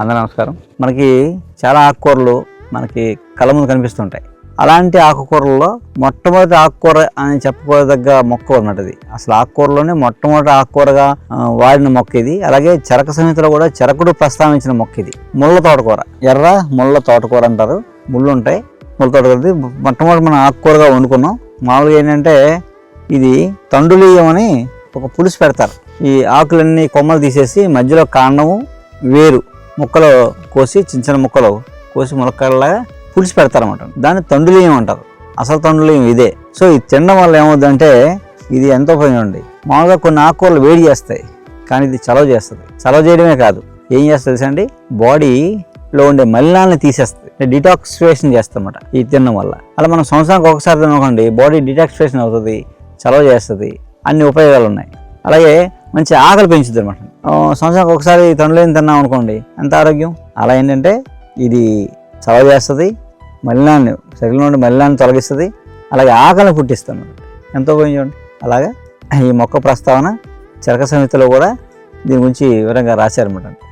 అందరూ నమస్కారం. మనకి చాలా ఆకుకూరలు మనకి కళ్ళ ముందు కనిపిస్తుంటాయి. అలాంటి ఆకుకూరల్లో మొట్టమొదటి ఆకుకూర అని చెప్పుకోదగ్గ మొక్క ఉన్నది అసలు ఆకుకూరలోనే మొట్టమొదటి ఆకుకూరగా వాడిన మొక్క ఇది. అలాగే చెరక సమితిలో కూడా చెరకుడు ప్రస్తావించిన మొక్క ఇది. ముళ్ళ తోటకూర. ఎర్ర ముళ్ళ తోటకూర అంటారు. ముళ్ళు ఉంటాయి ముళ్ళ తోటకూర మొట్టమొదటి మనం ఆకుకూరగా వండుకున్నాం. మామూలుగా ఏంటంటే ఇది తండులీయం అని ఒక పులుసు పెడతారు. ఈ ఆకులన్నీ కొమ్మలు తీసేసి మధ్యలో కాండము వేరు ముక్కలు కోసి చిన్న చిన్న ముక్కలు కోసి ములక్కలాగా పులిసి పెడతారనమాట దాన్ని తండులీయం అంటారు. అసలు తండులీయం ఇదే. సో ఇది తినడం వల్ల ఏమవుతుందంటే ఇది ఎంతో ఉపయోగం ఉంది మామూలుగా కొన్ని ఆకుకూరలు వేడి చేస్తాయి కానీ ఇది చలవ చేస్తుంది. చలవ చేయడమే కాదు. ఏం చేస్తుంది అండి? బాడీలో ఉండే మలినాలను తీసేస్తుంది. డిటాక్సిఫికేషన్ చేస్తామట ఇది తినడం వల్ల. అలా మనం సంవత్సరానికి ఒకసారి తినకండి బాడీ డిటాక్సిఫికేషన్ అవుతుంది చలవ చేస్తుంది అన్ని ఉపయోగాలు ఉన్నాయి. అలాగే మంచి ఆకలి పెంచుతుంది అనమాట సంవత్సరానికి ఒకసారి తొండలేని తిన్నాం అనుకోండి ఎంత ఆరోగ్యం? అలా ఏంటంటే ఇది చలవ చేస్తుంది మలినాన్ని శరీరం నుండి మలినాన్ని తొలగిస్తుంది అలాగే ఆకలిని పుట్టిస్తుంది. ఎంతో ఉపయోగం చూడండి. అలాగే ఈ మొక్క ప్రస్తావన చరక సమితిలో కూడా దీని గురించి వివరంగా రాశారన్నమాట.